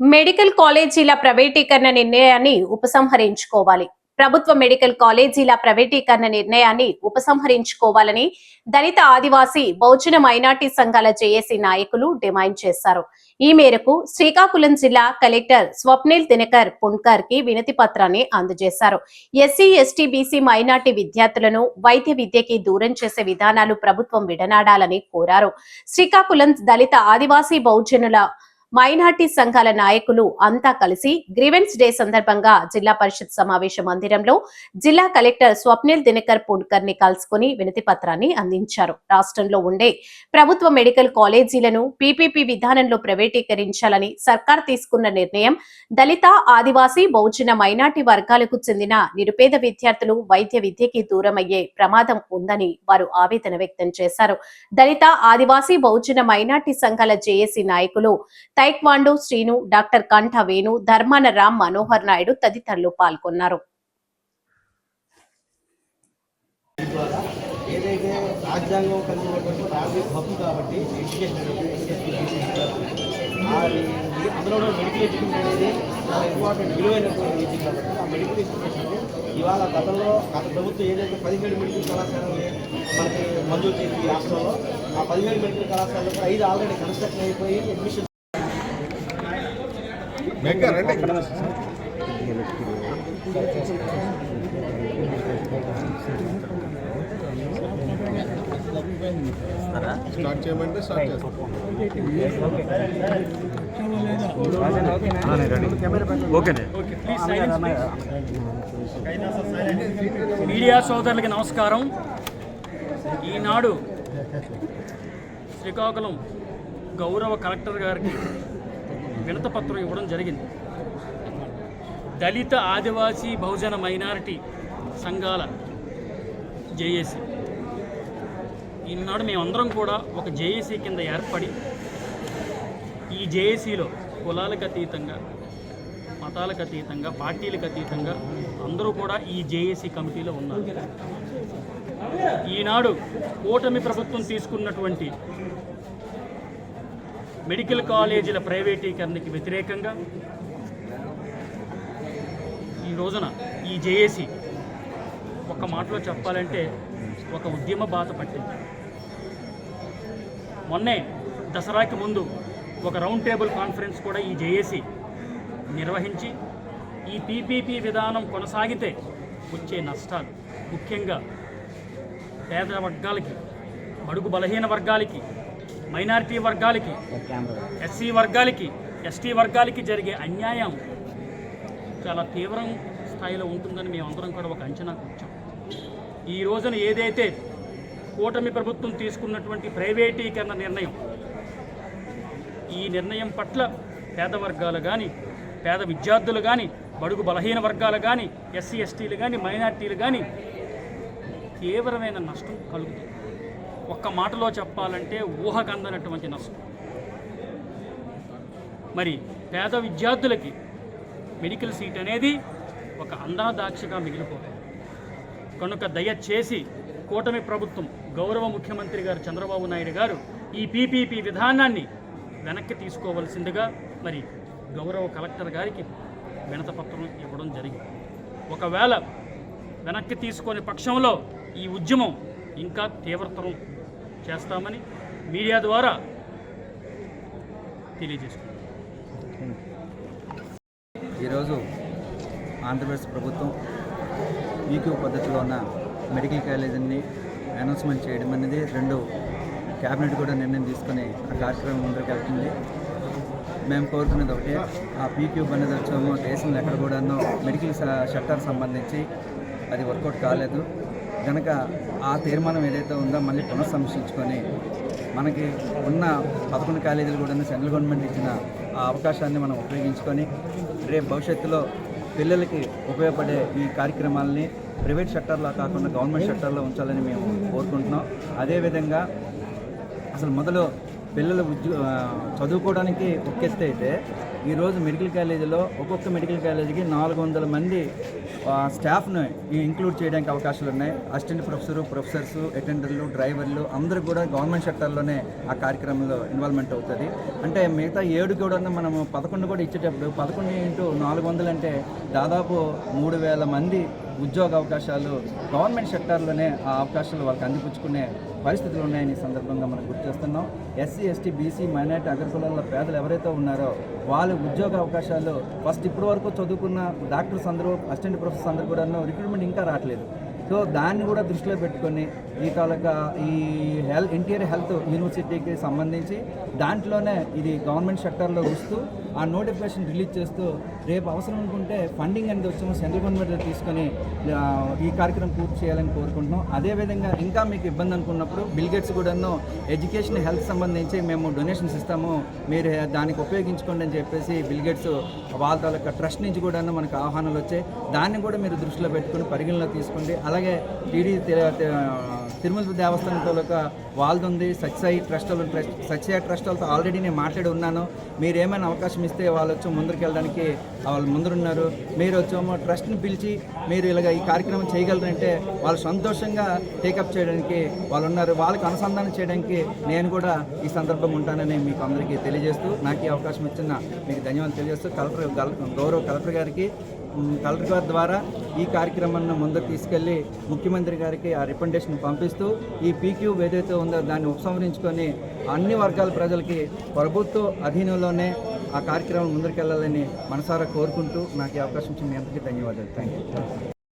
Medical కాలేజీల ప్రైవేటీకరణ నిర్ణయాన్ని ఉపసంహరించుకోవాలి. ప్రభుత్వ మెడికల్ కాలేజీల ప్రైవేటీకరణ నిర్ణయాన్ని ఉపసంహరించుకోవాలని దళిత ఆదివాసీ బహుజన మైనార్టీ సంఘాల జేఏసీ నాయకులు డిమాండ్ చేశారు. ఈ మేరకు శ్రీకాకుళం జిల్లా కలెక్టర్ స్వప్నిల్ దినకర్ పుణ్కర్కి వినతి పత్రాన్ని అందజేశారు. ఎస్సీ ఎస్టీ బీసీ మైనార్టీ విద్యార్థులను వైద్య విద్యకి దూరం చేసే విధానాలు ప్రభుత్వం విడనాడాలని కోరారు. శ్రీకాకుళం దళిత ఆదివాసీ బహుజనుల మైనార్టీ సంఘాల నాయకులు అంతా కలిసి గ్రీవెన్స్ డే సందర్భంగా జిల్లా పరిషత్ సమావేశ మందిరంలో జిల్లా కలెక్టర్ స్వప్నిల్ దినకర్ పుడ్కర్ని కలుసుకుని వినతి పత్రాన్ని అందించారు. రాష్ట్రంలో ఉండే ప్రభుత్వ మెడికల్ కాలేజీలను పీపీపీ విధానంలో ప్రైవేటీకరించాలని సర్కార్ తీసుకున్న నిర్ణయం దళిత ఆదివాసీ బహుజన మైనార్టీ వర్గాలకు చెందిన నిరుపేద విద్యార్థులు వైద్య విద్యకి దూరమయ్యే ప్రమాదం ఉందని వారు ఆవేదన వ్యక్తం చేశారు. దళిత ఆదివాసీ బహుజన మైనార్టీ సంఘాల జేఏసీ నాయకులు తైక్వాండో శ్రీను డాక్టర్ కంఠ వేణు ధర్మాన రామ్ మనోహర్ నాయుడు తదితరులు పాల్గొన్నారు. ఏదైతే రాజ్యాంగం కలిగినటువంటి హక్కు కాబట్టి ఎడ్యుకేషన్ అందులో మెడికల్ ఎడ్యుకేషన్ అనేది చాలా ఇంపార్టెంట్ విలువైనటువంటి విద్య కాబట్టి ఆ మెడికల్ ఎడ్యుకేషన్ ఇవాళ గతంలో గత ప్రభుత్వం ఏదైతే పదిహేడు మెడికల్ కళాశాలలు మనకి మంజూరు చేసింది రాష్ట్రంలో ఆ పదిహేడు మెడికల్ కళాశాలలో కూడా ఐదు ఆల్రెడీ కన్స్ట్రక్షన్ అయిపోయి అడ్మిషన్ స్టార్ట్ చేయమంటే స్టార్ట్ చేస్తాం. ఓకేనే. మీడియా సోదరులకి నమస్కారం. ఈనాడు శ్రీకాకుళం గౌరవ కలెక్టర్ గారికి వినతపత్రం ఇవ్వడం జరిగింది. దళిత ఆదివాసీ బహుజన మైనారిటీ సంఘాల జేఏసీ. ఈనాడు మేమందరం కూడా ఒక జేఏసీ కింద ఏర్పడి ఈ జేఏసీలో కులాలకు అతీతంగా మతాలకు అతీతంగా పార్టీలకు అతీతంగా అందరూ కూడా ఈ జేఏసీ కమిటీలో ఉన్నారు. ఈనాడు కూటమి ప్రభుత్వం తీసుకున్నటువంటి మెడికల్ కాలేజీల ప్రైవేటీకరణకి వ్యతిరేకంగా ఈ రోజున ఈ జేఏసీ ఒక మాటలో చెప్పాలంటే ఒక ఉద్యమ బాధ పట్టింది. మొన్నే దసరాకి ముందు ఒక రౌండ్ టేబుల్ కాన్ఫరెన్స్ కూడా ఈ జేఏసీ నిర్వహించి ఈ పీపీపీ విధానం కొనసాగితే వచ్చే నష్టాలు ముఖ్యంగా పేద వర్గాలకి బడుగు బలహీన వర్గాలకి మైనారిటీ వర్గాలకి ఎస్సీ వర్గాలకి ఎస్టీ వర్గాలకి జరిగే అన్యాయం చాలా తీవ్రం స్థాయిలో ఉంటుందని మేమందరం కూడా ఒక అంచనాకు వచ్చాం ఈ రోజున ఏదైతే కూటమి ప్రభుత్వం తీసుకున్నటువంటి ప్రైవేటీకరణ నిర్ణయం ఈ నిర్ణయం పట్ల పేద వర్గాలు కానీ పేద విద్యార్థులు కానీ బడుగు బలహీన వర్గాలు కానీ ఎస్సీ ఎస్టీలు కానీ మైనార్టీలు కానీ తీవ్రమైన నష్టం కలుగుతుంది. ఒక్క మాటలో చెప్పాలంటే ఊహకందనటువంటి నష్టం. మరి పేద విద్యార్థులకి మెడికల్ సీట్ అనేది ఒక అందాదాక్షగా మిగిలిపోతుంది కనుక దయచేసి కూటమి ప్రభుత్వం గౌరవ ముఖ్యమంత్రి గారు చంద్రబాబు నాయుడు గారు ఈ పీపీపీ విధానాన్ని వెనక్కి తీసుకోవలసిందిగా మరి గౌరవ కలెక్టర్ గారికి వినతపత్రం ఇవ్వడం జరిగింది. ఒకవేళ వెనక్కి తీసుకునే పక్షంలో ఈ ఉద్యమం ఇంకా తీవ్రతరం చేస్తామని మీడియా ద్వారా తెలియజేసుకుంటాం ఈరోజు ఆంధ్రప్రదేశ్ ప్రభుత్వం ఈక్యూ పద్ధతిలో ఉన్న మెడికల్ కాలేజీని అనౌన్స్మెంట్ చేయడం అనేది రెండు క్యాబినెట్ కూడా నిర్ణయం తీసుకొని ఆ కార్యక్రమం ముందుకు వెళ్తుంది. మేము కోరుకునేది ఒకటే ఆ పీక్యూబ్ అనేది వచ్చామో దేశంలో ఎక్కడ కూడానో మెడికల్ షట్టర్ సంబంధించి అది వర్కౌట్ కాలేదు. కనుక ఆ తీర్మానం ఏదైతే ఉందో మళ్ళీ పునఃసమీక్షించుకొని మనకి ఉన్న పదకొండు కాలేజీలు కూడా సెంట్రల్ గవర్నమెంట్ ఇచ్చిన ఆ అవకాశాన్ని మనం ఉపయోగించుకొని రేపు భవిష్యత్తులో పిల్లలకి ఉపయోగపడే ఈ కార్యక్రమాలని ప్రైవేట్ సెక్టర్లో కాకుండా గవర్నమెంట్ సెక్టర్లో ఉంచాలని మేము కోరుకుంటున్నాం. అదేవిధంగా అసలు మొదలు పిల్లలు ఉద్యో చదువుకోవడానికి ఒక్కెత్తే అయితే ఈరోజు మెడికల్ కాలేజీలో ఒక్కొక్క మెడికల్ కాలేజీకి నాలుగు వందల మంది స్టాఫ్ని స్టాఫ్ను ఇంక్లూడ్ చేయడానికి అవకాశాలు ఉన్నాయి. అసిస్టెంట్ ప్రొఫెసరు ప్రొఫెసర్స్ అటెండర్లు డ్రైవర్లు అందరూ కూడా గవర్నమెంట్ సెక్టర్లోనే ఆ కార్యక్రమంలో ఇన్వాల్వ్మెంట్ అవుతుంది. అంటే మిగతా ఏడు కూడా మనం పదకొండు కూడా ఇచ్చేటప్పుడు పదకొండు ఇంటూ నాలుగు వందలు అంటే దాదాపు మూడు వేల మంది ఉద్యోగ అవకాశాలు గవర్నమెంట్ సెక్టార్లోనే ఆ అవకాశాలు వాళ్ళకి అందిపుచ్చుకునే పరిస్థితులు ఉన్నాయని సందర్భంగా మనం గుర్తు చేస్తున్నాం. ఎస్సీ ఎస్టీ బీసీ మైనార్టీ అగ్రకులాల పేదలు ఎవరైతే ఉన్నారో వాళ్ళ ఉద్యోగ అవకాశాలు ఫస్ట్ ఇప్పటి వరకు చదువుకున్న డాక్టర్స్ అందరూ అసిస్టెంట్ ప్రొఫెసర్స్ అందరూ కూడా రిక్రూట్మెంట్ ఇంకా రావట్లేదు. సో దాన్ని కూడా దృష్టిలో పెట్టుకొని ఈ తాలూకా ఈ హెల్త్ ఎన్టీఆర్ హెల్త్ యూనివర్సిటీకి సంబంధించి దాంట్లోనే ఇది గవర్నమెంట్ సెక్టార్లో వస్తూ ఆ నోటిఫికేషన్ రిలీజ్ చేస్తూ రేపు అవసరం అనుకుంటే ఫండింగ్ అనేది వచ్చాము సెంట్రల్ గవర్నమెంట్ తీసుకొని ఈ కార్యక్రమం పూర్తి చేయాలని కోరుకుంటున్నాం. అదేవిధంగా ఇంకా మీకు ఇబ్బంది అనుకున్నప్పుడు బిల్ గేట్స్ కూడాను ఎడ్యుకేషన్ హెల్త్ సంబంధించి మేము డొనేషన్స్ ఇస్తాము. మీరు దానికి ఉపయోగించుకోండి అని చెప్పేసి బిల్ గేట్స్ వాళ్ళ తాలూకా ట్రస్ట్ నుంచి కూడాను మనకు ఆహ్వానాలు వచ్చాయి. దాన్ని కూడా మీరు దృష్టిలో పెట్టుకుని పరిగణలో తీసుకోండి. అలాగే టీడీ తిరుమల దేవస్థానం తాలూకా వాళ్ళది ఉంది సత్సాయి ట్రస్ట్ వాళ్ళు ట్రస్ట్ ట్రస్ట్ వాళ్ళతో ఆల్రెడీ నేను మాట్లాడి ఉన్నాను. మీరు ఏమైనా అవకాశం ఇస్తే వాళ్ళు వచ్చి ముందరికి వెళ్ళడానికి వాళ్ళు ముందరున్నారు. మీరు వచ్చేమో ట్రస్ట్ని పిలిచి మీరు ఇలాగ ఈ కార్యక్రమం చేయగలరంటే వాళ్ళు సంతోషంగా టేకప్ చేయడానికి వాళ్ళు ఉన్నారు. వాళ్ళకి అనుసంధానం చేయడానికి నేను కూడా ఈ సందర్భం ఉంటానని మీకు అందరికీ తెలియజేస్తూ నాకు ఈ అవకాశం ఇచ్చిన మీకు ధన్యవాదాలు తెలియజేస్తూ కలెక్టర్ గల- గౌరవ కలెక్టర్ గారికి కలెక్టర్ గారి ద్వారా ఈ కార్యక్రమాన్ని ముందుకు తీసుకెళ్ళి ముఖ్యమంత్రి గారికి ఆ రికమెండేషన్ పంపిస్తూ ఈ పీక్యూ ఏదైతే ఉందో దాన్ని ఉపసంహరించుకొని అన్ని వర్గాల ప్రజలకి ప్రభుత్వ అధీనంలోనే ఆ కార్యక్రమం ముందుకెళ్ళాలని మనసారా కోరుకుంటూ నాకు ఈ అవకాశం ఇచ్చిన అందరికీ ధన్యవాదాలు. Thank you